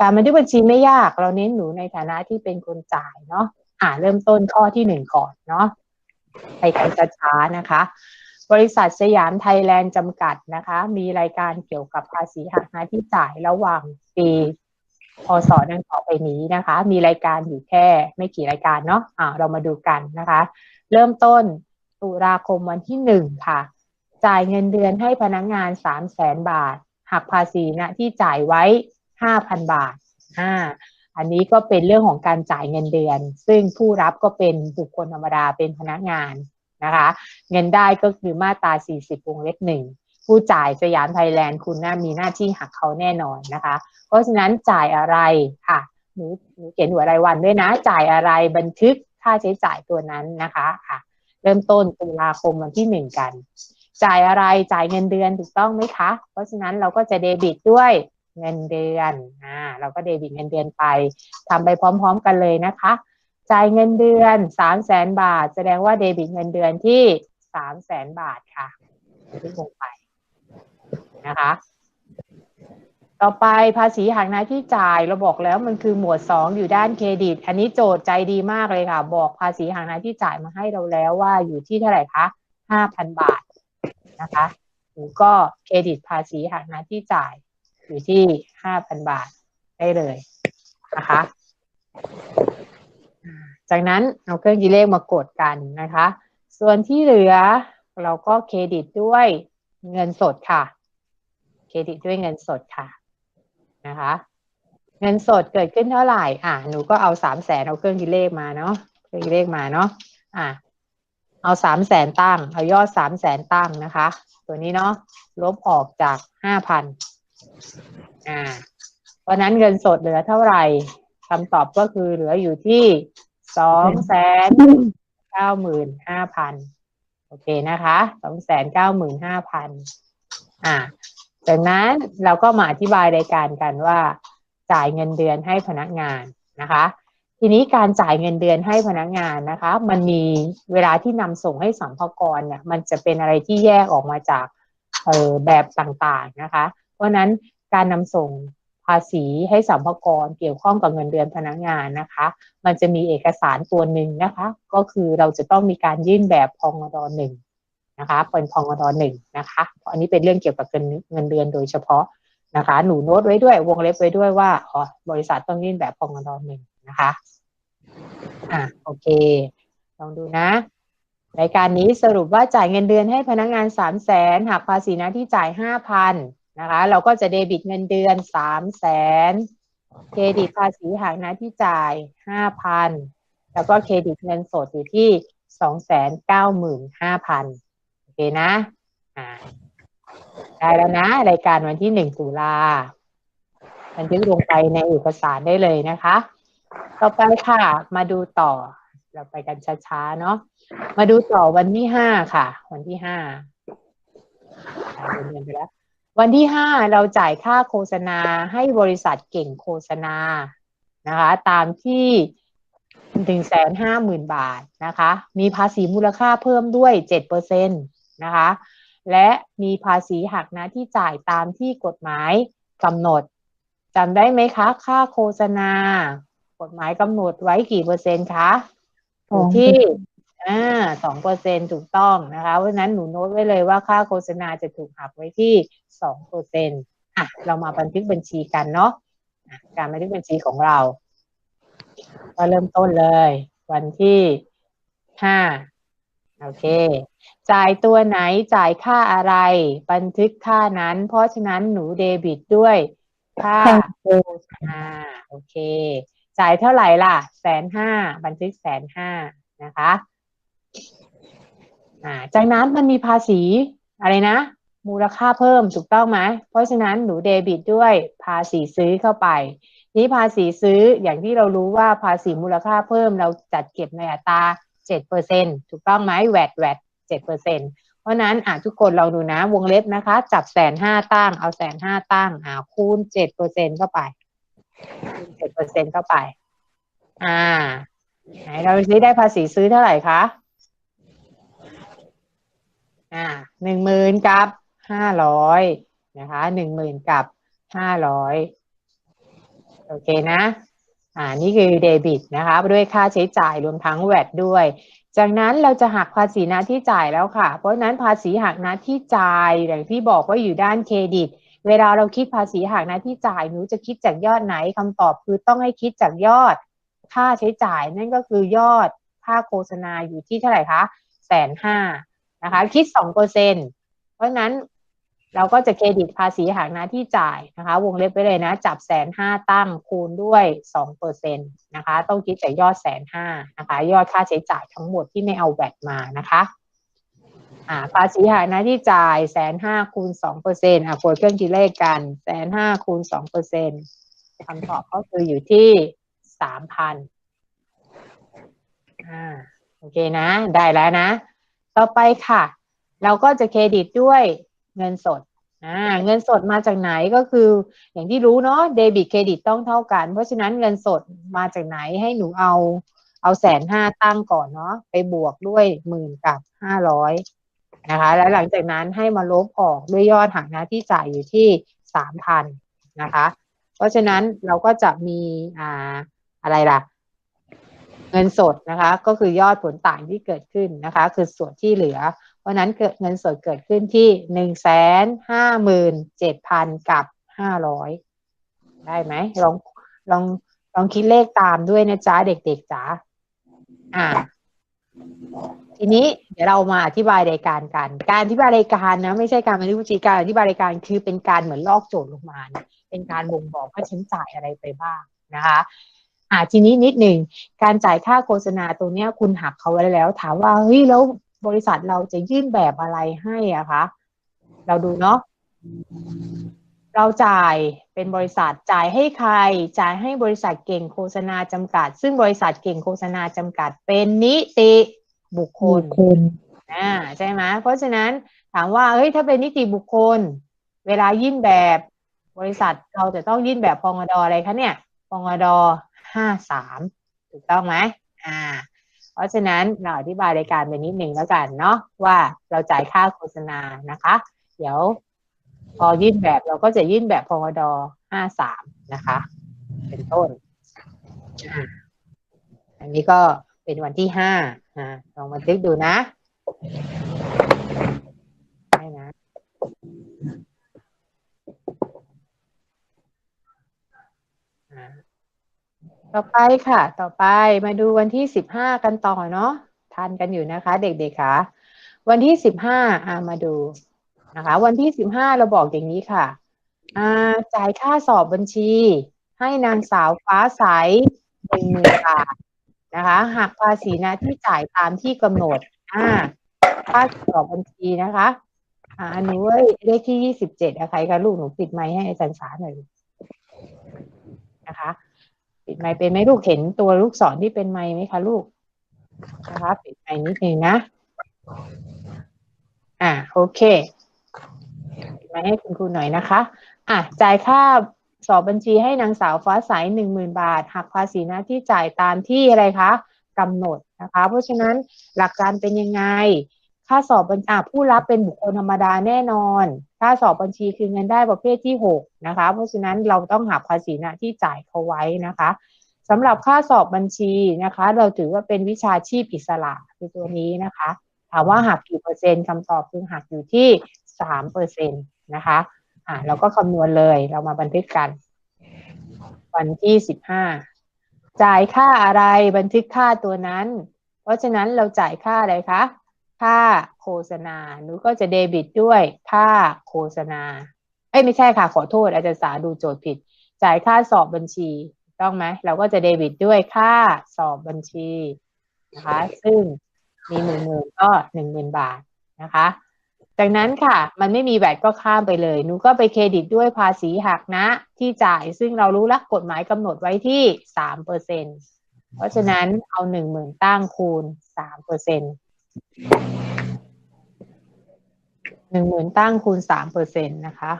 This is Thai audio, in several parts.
การบันทึกบัญชีไม่ยาก เราเน้นหนูในฐานะที่เป็นคนจ่ายเนาะอ่าเริ่มต้นข้อที่หนึ่งก่อนเนาะไปกันช้าๆนะคะ บริษัทสยามไทยแลนด์จำกัดนะคะ มีรายการเกี่ยวกับภาษีหักหน้าที่จ่ายระหว่างปีพศดังต่อไปนี้นะคะ มีรายการอยู่แค่ไม่กี่รายการเนาะอ่าเรามาดูกันนะคะ เริ่มต้นตุลาคมวันที่หนึ่งค่ะ จ่ายเงินเดือนให้พนักงงานสามแสนบาท หักภาษีนะที่จ่ายไว้ ห้าพันบาทอ่าอันนี้ก็เป็นเรื่องของการจ่ายเงินเดือน ซึ่งผู้รับก็เป็นบุคคลธรรมดาเป็นพนักงานนะคะเงินได้ก็คือมาตรา 40 วงเล็บหนึ่งผู้จ่ายสยามไทยแลนด์คุณน่ามีหน้าที่หักเขาแน่นอนนะคะ เพราะฉะนั้นจ่ายอะไรค่ะหนูหนูเขียนหัวรายวันด้วยนะ จ่ายอะไรบันทึกค่าใช้จ่ายตัวนั้นนะคะค่ะเริ่มต้นตุลาคมวันที่หนึ่งกัน จ่ายอะไรจ่ายเงินเดือนถูกต้องไหมคะ เพราะฉะนั้นเราก็จะเดบิตด้วย เงินเดือนอ่าเราก็เดบิตเงินเดือนไปทำไปพร้อม ๆ กันเลยนะคะ จ่ายเงินเดือนสามแสนบาท แสดงว่าเดบิตเงินเดือนที่สามแสนบาทค่ะที่ลงไปนะคะ ต่อไปภาษีหักหน้าที่จ่ายเราบอกแล้วมันคือหมวดสองอยู่ด้านเครดิต อันนี้โจทย์ใจดีมากเลยค่ะ บอกภาษีหักหน้าที่จ่ายมาให้เราแล้วว่าอยู่ที่เท่าไหร่คะห้าพันบาทนะคะหรือก็เครดิตภาษีหักหน้าที่จ่าย อยู่ที่ห้าพันบาทได้เลยนะคะ จากนั้นเอาเครื่องคิดเลขมากดกันนะคะ ส่วนที่เหลือเราก็เครดิตด้วยเงินสดค่ะ เครดิตด้วยเงินสดค่ะนะคะ เงินสดเกิดขึ้นเท่าไหร่ อะหนูก็เอาสามแสนเอาเครื่องคิดเลขมาเนาะเครื่องคิดเลขมาเนาะอะเอาสามแสนตั้ง เอายอดสามแสนตั้งนะคะ ตัวนี้เนาะลบออกจากห้าพัน อ่า เพราะนั้นเงินสดเหลือเท่าไหร่คำตอบก็คือเหลืออยู่ที่สองแสนเก้าหมื่นห้าพันโอเคนะคะสองแสนเก้าหมื่นห้าพันอ่าจากนั้นเราก็มาอธิบายรายการกันว่า จ่ายเงินเดือนให้พนักงานนะคะ ทีนี้การจ่ายเงินเดือนให้พนักงานนะคะ มันมีเวลาที่นำส่งให้สัมภากรเนี่ยมันจะเป็นอะไรที่แยกออกมาจากเออแบบต่างๆนะคะ ราะนั้นการนำส่งภาษีให้สัมภากรเกี่ยวข้องกับเงินเดือนพนักงานนะคะ มันจะมีเอกสารตัวหนึ่งนะคะ ก็คือเราจะต้องมีการยื่นแบบพองดหนึ่งนะคะเป็นพองดหนึ่งนะคะอันนี้เป็นเรื่องเกี่ยวกับเงินเงินเดือนโดยเฉพาะนะคะ หนูโน้ตไว้ด้วยวงเล็บไว้ด้วยว่าอ๋อบริษัทต้องยื่นแบบพองดหนึ่งนะคะอะโอเค ลองดูนะรายการนี้สรุปว่าจ่ายเงินเดือนให้พนักงานสามแสนหักภาษีหน้าที่จ่ายห้าพัน นะคะเราก็จะเดบิตเงินเดือนสามแสนเครดิตภาษีหักหน้าที่จ่ายห้าพันแล้วก็เครดิตเงินสดอยู่ที่สองแสนเก้าหมื่นห้าพันโอเคนะอ่าได้แล้วนะ รายการวันที่หนึ่งตุลาบันทึกลงไปในเอกสารได้เลยนะคะ ต่อไปค่ะ มาดูต่อ เราไปกันช้าๆเนาะมาดูต่อวันที่ห้าค่ะ วันที่ห้าเรียนไปแล้ว วันที่ห้าเราจ่ายค่าโฆษณาให้บริษัทเก่งโฆษณานะคะตามที่หนึ่งแสนห้าหมื่นบาทนะคะ มีภาษีมูลค่าเพิ่มด้วยเจ็ดเปอร์เซ็นตนะคะ และมีภาษีหักนะที่จ่ายตามที่กฎหมายกำหนดจำได้ไหมคะ ค่าโฆษณา กฎหมายกำหนดไว้กี่เปอร์เซ็นต์คะอยู่ที่ อ่าสองเปอร์เซ็นถูกต้องนะคะ เพราะนั้นหนูโน้ตไว้เลยว่าค่าโฆษณาจะถูกหักไว้ที่สองเปอร์เซ็นอะเรามาบันทึกบัญชีกันเนาะการบันทึกบัญชีของเราก็เริ่มต้นเลย วันที่ห้าโอเค จ่ายตัวไหนจ่ายค่าอะไร บันทึกค่านั้น เพราะฉะนั้นหนูเดบิตด้วยค่าโฆษณาโอเค จ่ายเท่าไหร่ล่ะแสนห้าบันทึกแสนห้านะคะ อ่าจากนั้นมันมีภาษีอะไรนะ มูลค่าเพิ่มถูกต้องไหมเพราะฉะนั้นหนูเดบิตด้วยภาษีซื้อเข้าไป นี้ภาษีซื้ออย่างที่เรารู้ว่าภาษีมูลค่าเพิ่มเราจัดเก็บในอัตราเจ็ดเปอร์เซ็นถูกต้องไหมแวดแวดเจ็ดเปอร์เซ็นเพราะนั้นอ่าทุกคนเราดูนะวงเล็บนะคะ จับแสนห้าตั้งเอาแสนห้าตั้งอ่าคูณเจ็ดเปอร์เซ็นเข้าไปเจ็ดเปอร์เซ็นเข้าไป อ่าไหนเราซื้อได้ภาษีซื้อเท่าไหร่คะ อ่าหนึ่งหมื่นกับห้าร้อยนะคะหนึ่งหมื่นกับห้าร้อยโอเคนะอ่านี่คือเดบิตนะคะด้วยค่าใช้จ่ายรวมทั้งแวดด้วย จากนั้นเราจะหักภาษีหน้าที่จ่ายแล้วค่ะ เพราะฉะนั้นภาษีหักหน้าที่จ่ายอย่างที่บอกว่าอยู่ด้านเครดิต เวลาเราคิดภาษีหักหน้าที่จ่ายหนูจะคิดจากยอดไหนคำตอบคือต้องให้คิดจากยอด ค่าใช้จ่ายนั่นก็คือยอดค่าโฆษณาอยู่ที่เท่าไหร่คะแสนห้า นะคะ คิดสองเปอร์เซ็นเพราะนั้นเราก็จะเครดิตภาษีหักหน้าที่จ่ายนะคะ วงเล็บไปเลยนะ จับแสนห้าตั้งคูณด้วยสองเปอร์เซ็นตนะคะ ต้องคิดจากยอดแสนห้านะคะ ยอดค่าใช้จ่ายทั้งหมดที่ไม่เอาแบตมานะคะอ่าภาษีหักหน้าที่จ่ายแสนห้าคูณสองเปอร์เซ็นต์อะกดเครื่องคิดเลขกันแสนห้าคูณสองเปอร์เซ็นต์คำตอบก็คืออยู่ที่สามพันอ่าโอเคนะ ได้แล้วนะ ต่อไปค่ะ เราก็จะเครดิตด้วยเงินสดอ่าเงินสดมาจากไหนก็คืออย่างที่รู้เนาะเดบิตเครดิตต้องเท่ากัน เพราะฉะนั้นเงินสดมาจากไหนให้หนูเอาเอาแสนห้าตั้งก่อนเนาะไปบวกด้วยหมื่นกับห้าร้อยนะคะ แล้วหลังจากนั้นให้มาลบออกด้วยยอดหักหน้าที่จ่ายอยู่ที่สามพันนะคะ เพราะฉะนั้นเราก็จะมีอ่าอะไรล่ะ เงินสดนะคะก็คือยอดผลต่างที่เกิดขึ้นนะคะ คือส่วนที่เหลือ เพราะนั้นเกิดเงินสดเกิดขึ้นที่หนึ่งแสนห้าหมื่นเจ็ดพันกับห้าร้อยได้ไหมลองลองลองคิดเลขตามด้วยนะจ๊ะเด็กๆจ๋าอ่า ทีนี้เดี๋ยวเรามาอธิบายรายการกัน การอธิบายรายการนะ ไม่ใช่การบันทึกบัญชีการอธิบายรายการคือเป็นการเหมือนลอกโจทย์ลงมา เป็นการบ่งบอกว่าฉันจ่ายอะไรไปบ้างนะคะ อ่าทีนี้นิดหนึ่งการจ่ายค่าโฆษณาตัวเนี้ยคุณหักเขาไว้แล้ว ถามว่าเฮ้ยแล้วบริษัทเราจะยื่นแบบอะไรให้อะคะเราดูเนาะเราจ่ายเป็นบริษัทจ่ายให้ใคร จ่ายให้บริษัทเก่งโฆษณาจำกัด ซึ่งบริษัทเก่งโฆษณาจำกัด เป็นนิติบุคคลคนอ่าใช่ไหมเพราะฉะนั้นถามว่าเฮ้ยถ้าเป็นนิติบุคคล เวลายื่นแบบบริษัทเราจะต้องยื่นแบบพองอดออะไรคะเนี่ยพองอดอ 53 ถูกต้องไหมอ่า เพราะฉะนั้นเราอธิบายในการไปนิดนึงแล้วกันเนาะว่าเราจ่ายค่าโฆษณานะคะ เดี๋ยวพอยื่นแบบเราก็จะยื่นแบบพอดอ53 นะคะ เป็นต้น อันนี้ก็เป็นวันที่5นะลองมาติ๊กดูนะ ต่อไปค่ะ ต่อไปมาดูวันที่สิบห้ากันต่อเนาะทันกันอยู่นะคะ เด็กๆค่ะวันที่สิบห้าอามาดูนะคะ วันที่สิบห้าเราบอกอย่างนี้ค่ะอ่าจ่ายค่าสอบบัญชี ให้นางสาวฟ้าใสหนึ่งหมื่นบาทนะคะหักภาษีน้าที่จ่ายตามที่กำหนดอ่าค่าสอบบัญชีนะคะอ่าอันนี้เว้เลขที่ยี่สิบเจ็ดอะใครคะลูกหนูปิดไมค์ให้อาจารย์สาหน่อยนะคะ ปิดไมค์เป็นไหมลูกเห็นตัวลูกศรที่เป็นไมค์ไหมคะลูกนะคะปิดไมค์นิดนึงนะ อ่าโอเคปิดไมค์ให้คุณครูหน่อยนะคะ อะจ่ายค่าสอบบัญชีให้นางสาวฟ้าใสหนึ่งหมื่นบาทหักภาษีหน้าที่จ่ายตามที่อะไรคะกำหนดนะคะ เพราะฉะนั้นหลักการเป็นยังไง ค่าสอบบัญชีผู้รับเป็นบุคคลธรรมดาแน่นอน ค่าสอบบัญชีคือเงินได้ประเภทที่หกนะคะ เพราะฉะนั้นเราต้องหักภาษีหน้าที่จ่ายเขาไว้นะคะสำหรับค่าสอบบัญชีนะคะ เราถือว่าเป็นวิชาชีพอิสระคือตัวนี้นะคะ ถามว่าหักกี่เปอร์เซ็นต์คำตอบคือหักอยู่ที่สามเปอร์เซ็นต์นะคะอ่าเราก็คำนวณเลยเรามาบันทึกกัน วันที่สิบห้าจ่ายค่าอะไรบันทึกค่าตัวนั้น เพราะฉะนั้นเราจ่ายค่าอะไรคะ ค่าโฆษณา หนูก็จะเดบิตด้วยค่าโฆษณา เอ้ยไม่ใช่ค่ะขอโทษ อาจารย์สาดูโจทย์ผิด จ่ายค่าสอบบัญชีต้องไหมเราก็จะเดบิตด้วยค่าสอบบัญชีนะคะซึ่งมีหนึ่งหมื่นก็หนึ่งหมื่นบาทนะคะจากนั้นค่ะ มันไม่มีแวดก็ข้ามไปเลยหนูก็ไปเครดิตด้วยภาษีหักนะที่จ่ายซึ่งเรารู้ลักกฎหมายกำหนดไว้ที่สามเปอร์เซ็นเพราะฉะนั้นเอาหนึ่งหมื่นตั้งคูณสามเปอร์เซ็นต หนึ่งหมื่นตั้งคูณสามเปอร์เซ็นต์นะคะ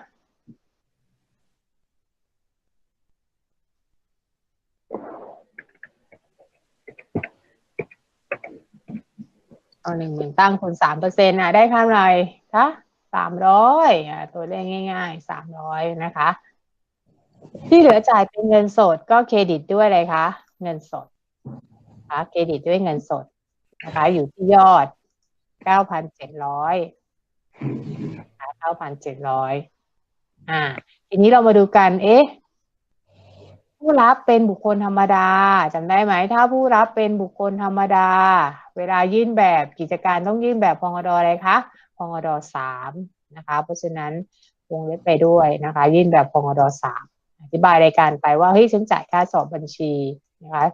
เอาหนึ่งหมื่นตั้งคูณสามเปอร์เซ็นต์อะได้ค่าอะไรคะสามร้อยตัวเลขง่ายๆสามร้อยนะคะ ที่เหลือจ่ายเป็นเงินสดก็เครดิตด้วยอะไรคะ เงินสดคะเครดิตด้วยเงินสด นะคะอยู่ที่ยอดเก้าพันเจ็ดร้อยเก้าพันเจ็ดร้อยอ่า ทีนี้เรามาดูกัน เอ๊ะ ผู้รับเป็นบุคคลธรรมดาจำได้ไหม ถ้าผู้รับเป็นบุคคลธรรมดา เวลายื่นแบบกิจการต้องยื่นแบบพองอดอะไรคะพองอดสามนะคะ เพราะฉะนั้นวงเล็บไปด้วยนะคะ ยื่นแบบพองอดสามอธิบายรายการไปว่าเฮ้ยฉันจ่ายค่าสอบบัญชีนะคะ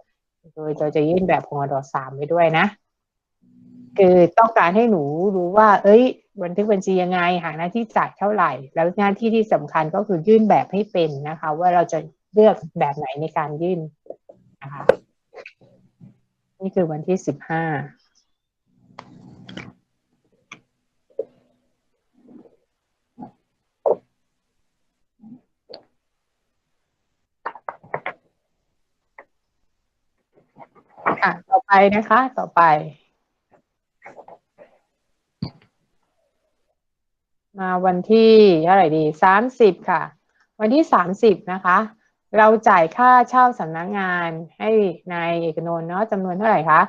โดยเราจะยื่นแบบพองอดสามไปด้วยนะ คือต้องการให้หนูรู้ว่า เอ้ย บันทึกบัญชียังไง หาหน้าที่จ่ายเท่าไหร่ แล้วหน้าที่ที่สำคัญก็คือยื่นแบบให้เป็นนะคะ ว่าเราจะเลือกแบบไหนในการยื่นนะคะนี่คือวันที่สิบห้าอะ ต่อไปนะคะ ต่อไป มา วันที่เท่าไหร่ดีสามสิบค่ะ วันที่สามสิบนะคะ เราจ่ายค่าเช่าสำนักงงานให้นายเอกนนท์เนาะจำนวนเท่าไหร่คะ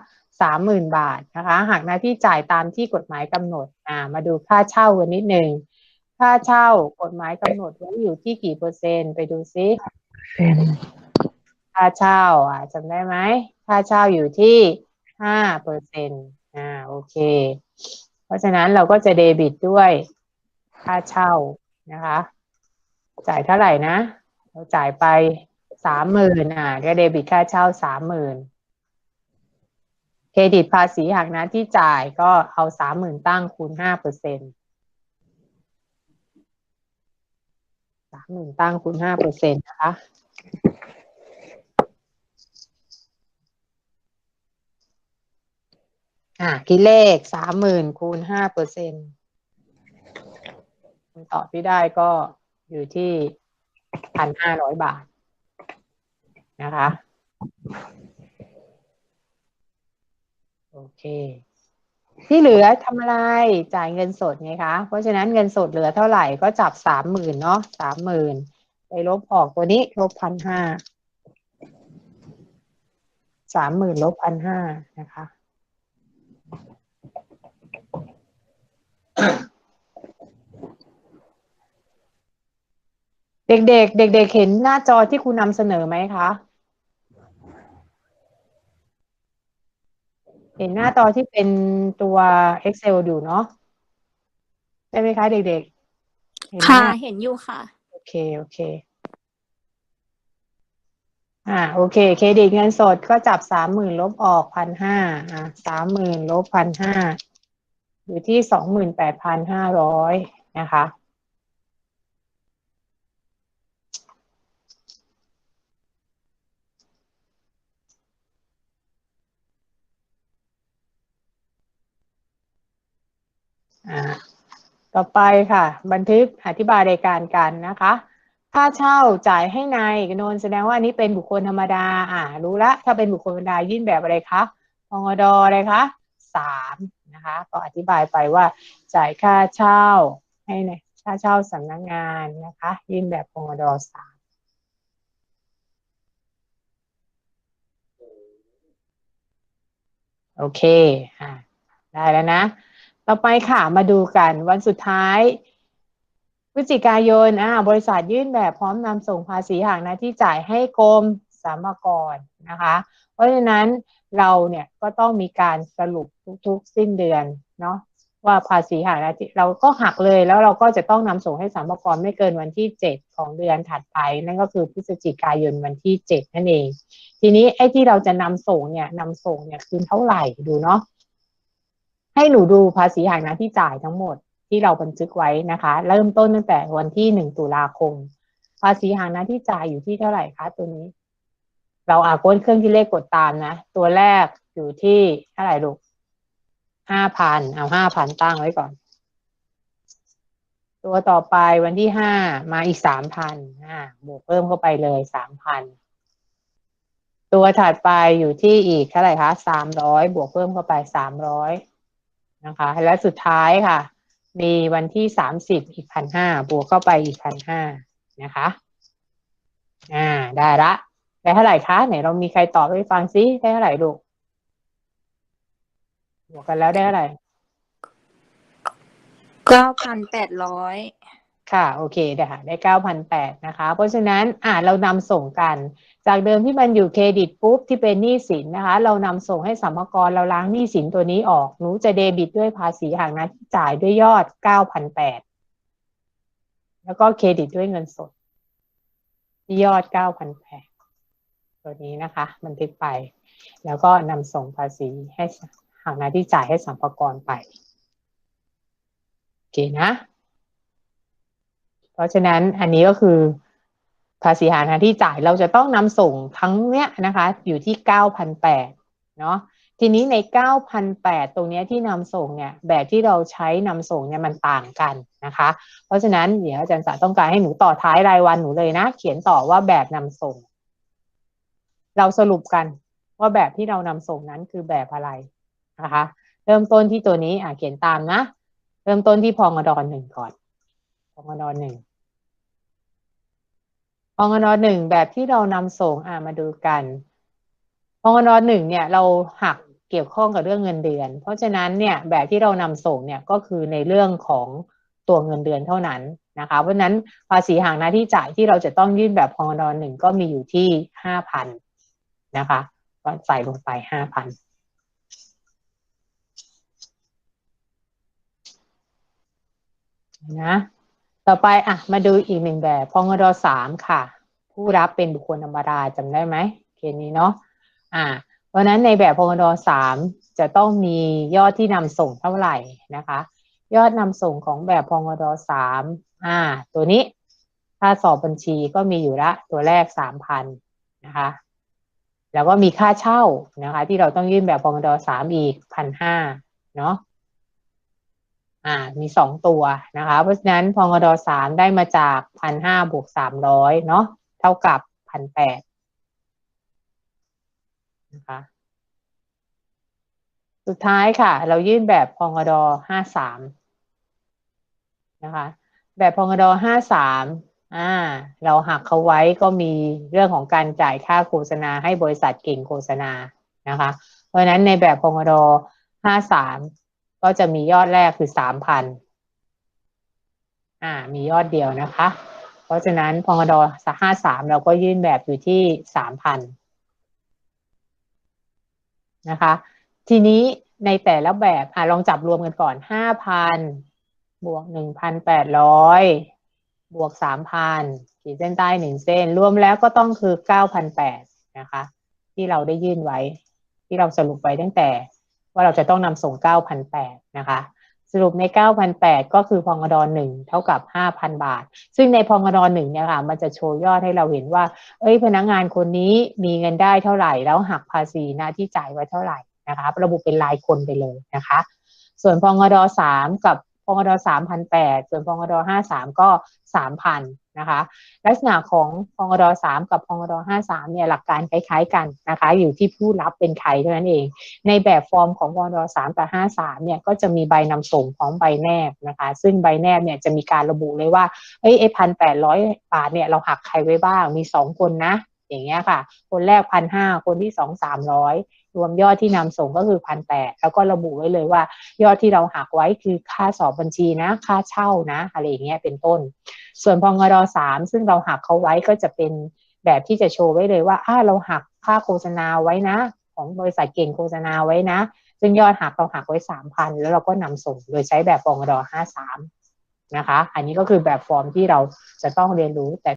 สามหมื่นบาทนะคะ หากหน้าที่จ่ายตามที่กฎหมายกำหนดอ่ามาดูค่าเช่ากันนิดหนึ่งค่าเช่ากฎหมายกำหนดไว้อยู่ที่กี่เปอร์เซ็นต์ไปดูซิค่าเช่าอ่าจำได้ไหมค่าเช่าอยู่ที่ห้าเปอร์เซ็นต์อ่าโอเค เพราะฉะนั้นเราก็จะเดบิตด้วย ค่าเช่านะคะ จ่ายเท่าไหร่นะ เราจ่ายไปสามหมื่นอ่าก็เดบิตค่าเช่าสามหมื่นเครดิตภาษีหักน้าที่จ่ายก็เอาสามหมื่นตั้งคูณห้าเปอร์เซ็นสามหมื่นตั้งคูณห้าเปอร์เซ็นต์นะคะอ่าคิดเลขสามหมื่นคูณห้าเปอร์เซ็นต์ำตอบที่ได้ก็อยู่ที่พันห้าร้อยบาทนะคะ โอเค ที่เหลือทำอะไรจ่ายเงินสดไงคะ เพราะฉะนั้นเงินสดเหลือเท่าไหร่ก็จับสามหมื่นเนาะสามหมื่นไปลบออกตัวนี้ลบพันห้าสามหมื่นลบพันห้านะคะ เด็กๆ เด็กๆ เห็นหน้าจอที่คุณนำเสนอไหมคะ เห็นหน้าจอที่เป็นตัว Excel อยู่เนาะ ได้ไหมคะเด็กๆเห็นไหมค่ะ เห็นอยู่ค่ะ โอเค โอเค อ่า โอเค เครดิตเงินสดก็จับสามหมื่นลบออกพันห้า อ่าสามหมื่นลบพันห้า อยู่ที่สองหมื่นแปดพันห้าร้อยนะคะ ต่อไปค่ะ บันทึกอธิบายรายการกันนะคะ ค่าเช่าจ่ายให้นายเอกนนท์แสดงว่าอันนี้เป็นบุคคลธรรมดา อ่า รู้ละ ถ้าเป็นบุคคลธรรมดายื่นแบบอะไรคะพงดอะไรคะสามนะคะ ก็อธิบายไปว่าจ่ายค่าเช่าให้ในค่าเช่าสำนักงานนะคะ ยื่นแบบพงดสามโอเค อ่าได้แล้วนะ ต่อไปค่ะมาดูกันวันสุดท้ายพฤศจิกายนอ่าบริษัทยื่นแบบพร้อมนำส่งภาษีหากหน้าที่จ่ายให้กรมสรรพากรนะคะ เพราะฉะนั้นเราเนี่ยก็ต้องมีการสรุปทุกๆสิ้นเดือนเนาะว่าภาษีหากหน้าที่เราก็หักเลยแล้วเราก็จะต้องนำส่งให้สรรพากรไม่เกินวันที่เจ็ดของเดือนถัดไป นั่นก็คือพฤศจิกายนวันที่เจ็ดนั่นเอง ทีนี้ไอ้ที่เราจะนำส่งเนี่ยนำส่งเนี่ยคือเท่าไหร่ดูเนาะ ให้หนูดูภาษีหากหน้าที่จ่ายทั้งหมดที่เราบันทึกไว้นะคะ เริ่มต้นตั้งแต่วันที่หนึ่งตุลาคม ภาษีหากหน้าที่จ่ายอยู่ที่เท่าไหร่คะตัวนี้ เราอาก้นเครื่องที่เลขกดตามนะ ตัวแรกอยู่ที่เท่าไหร่ลูกห้าพันเอาห้าพันตั้งไว้ก่อน ตัวต่อไปวันที่ห้ามาอีกสามพันอ่าบวกเพิ่มเข้าไปเลยสามพันตัวถัดไปอยู่ที่อีกเท่าไหร่คะสามร้อยบวกเพิ่มเข้าไปสามร้อย นะคะ และสุดท้ายค่ะ มีวันที่สามสิบอีกพันห้าบวกเข้าไปอีกพันห้านะคะ อ่า ได้ละได้เท่าไหร่คะไหนเรามีใครตอบให้ฟังซิได้เท่าไหร่ลูกบวกกันแล้วได้เท่าไหร่เก้าพันแปดร้อยค่ะ โอเคได้ค่ะได้เก้าพันแปดนะคะ เพราะฉะนั้นอ่าเรานำส่งกัน จากเดิมที่มันอยู่เครดิตปุ๊บที่เป็นหนี้สินนะคะ เรานำส่งให้สัมภาระเราล้างหนี้สินตัวนี้ออกหนูจะเดบิตด้วยภาษีหากนะที่จ่ายด้วยยอดเก้าพันแปดแล้วก็เครดิตด้วยเงินสดที่ยอดเก้าพันแปดตัวนี้นะคะบันทึกไป แล้วก็นำส่งภาษีให้หากนะที่จ่ายให้สัมภาระไปโอเคนะ เพราะฉะนั้นอันนี้ก็คือ ภาษีหานะที่จ่ายเราจะต้องนำส่งทั้งเนี้ยนะคะ อยู่ที่เก้าพันแปดเนาะทีนี้ในเก้าพันแปดตรงเนี้ยที่นำส่งเนี่ย แบบที่เราใช้นำส่งเนี่ยมันต่างกันนะคะ เพราะฉะนั้นเดี๋ยวอาจารย์สาต้องการให้หนูต่อท้ายรายวันหนูเลยนะ เขียนต่อว่าแบบนำส่ง เราสรุปกันว่าแบบที่เรานำส่งนั้นคือแบบอะไรนะคะ เริ่มต้นที่ตัวนี้อะเขียนตามนะ เริ่มต้นที่พองอดอนหนึ่งก่อน พองอดอนหนึ่ง องนหนึ่งแบบที่เรานำส่งอ่ามาดูกันพองนหนึ่งเนี่ยเราหักเกี่ยวข้องกับเรื่องเงินเดือน เพราะฉะนั้นเนี่ยแบบที่เรานำส่งเนี่ยก็คือในเรื่องของตัวเงินเดือนเท่านั้นนะคะ เพราะนั้นภาษีห่างหน้าที่จ่ายที่เราจะต้องยื่นแบบพองนหนึ่งก็มีอยู่ที่ห้าพันนะคะก็ใส่ลงไปห้าพันนะ ต่อไปอะมาดูอีกหนึ่งแบบพองดสามค่ะ ผู้รับเป็นบุคคลธรรมดาจำได้ไหมเคสนี้เนาะอ่าเพราะนั้นในแบบพงดสามจะต้องมียอดที่นำส่งเท่าไหร่นะคะ ยอดนำส่งของแบบพงดสามอ่า ตัวนี้ค่าสอบบัญชีก็มีอยู่ละตัวแรกสามพันนะคะ แล้วก็มีค่าเช่านะคะ ที่เราต้องยื่นแบบพงดสามอีกพันห้าเนาะ อ่ามีสองตัวนะคะเพราะฉะนั้นพองดสามได้มาจากพันห้าบวกสามร้อยเนาะเท่ากับพันแปดนะคะสุดท้ายค่ะ เรายื่นแบบพองดห้าสามนะคะแบบพองดห้าสามอ่าเราหักเขาไว้ก็มีเรื่องของการจ่ายค่าโฆษณาให้บริษัทเก่งโฆษณานะคะ เพราะฉะนั้นในแบบพงดห้าสาม ก็จะมียอดแรกคือสามพันอ่า มียอดเดียวนะคะ เพราะฉะนั้นพงดสักห้าสามเราก็ยื่นแบบอยู่ที่สามพันนะคะ ทีนี้ในแต่ละแบบอ่าลองจับรวมกันก่อนห้าพันบวกหนึ่งพันแปดร้อยบวกสามพันขีดเส้นใต้หนึ่งเส้น รวมแล้วก็ต้องคือเก้าพันแปดนะคะ ที่เราได้ยื่นไว้ ที่เราสรุปไว้ตั้งแต่ ว่าเราจะต้องนำส่ง9,008นะคะ สรุปใน9,008ก็คือพองดอนหนึ่งเท่ากับ 5,000 บาท ซึ่งในพองดอนหนึ่งเนี่ยค่ะ มันจะโชว์ยอดให้เราเห็นว่า เอ้ย พนักงานคนนี้มีเงินได้เท่าไหร่ แล้วหักภาษีหน้าที่จ่ายไว้เท่าไหร่นะคะ ระบุเป็นรายคนไปเลยนะคะ ส่วนพองดสามกับพองดสามพันแปดส่วนพองดห้าสามก็สามพั นะคะ ลักษณะของพองดสามกับพองดห้าสามเนี่ยหลักการคล้ายๆกันนะคะ อยู่ที่ผู้รับเป็นใครเท่านั้นเอง ในแบบฟอร์มของพองดสามกับห้าสามเนี่ยก็จะมีใบนำส่งพร้อมใบแนบนะคะ ซึ่งใบแนบเนี่ยจะมีการระบุเลยว่าเอ้ยไอพันแปดร้อยบาทเนี่ยเราหักใครไว้บ้างมีสองคนนะ อย่างเงี้ยค่ะ คนแรกพันห้าคนที่สองสามร้อย รวมยอดที่นำส่งก็คือพันแปดแล้วก็ระบุไว้เลยว่า ยอดที่เราหักไว้คือค่าสอบบัญชีนะ ค่าเช่านะ อะไรอย่างเงี้ยเป็นต้น ส่วนพองดสามซึ่งเราหักเขาไว้ก็จะเป็นแบบที่จะโชว์ไว้เลยว่าอ่าเราหักค่าโฆษณาไว้นะ ของบริษัทเก่งโฆษณาไว้นะ ซึ่งยอดหักเราหักไว้สามพันแล้วเราก็นำส่งโดยใช้แบบพองดห้าสามนะคะ อันนี้ก็คือแบบฟอร์มที่เราจะต้องเรียนรู้แต่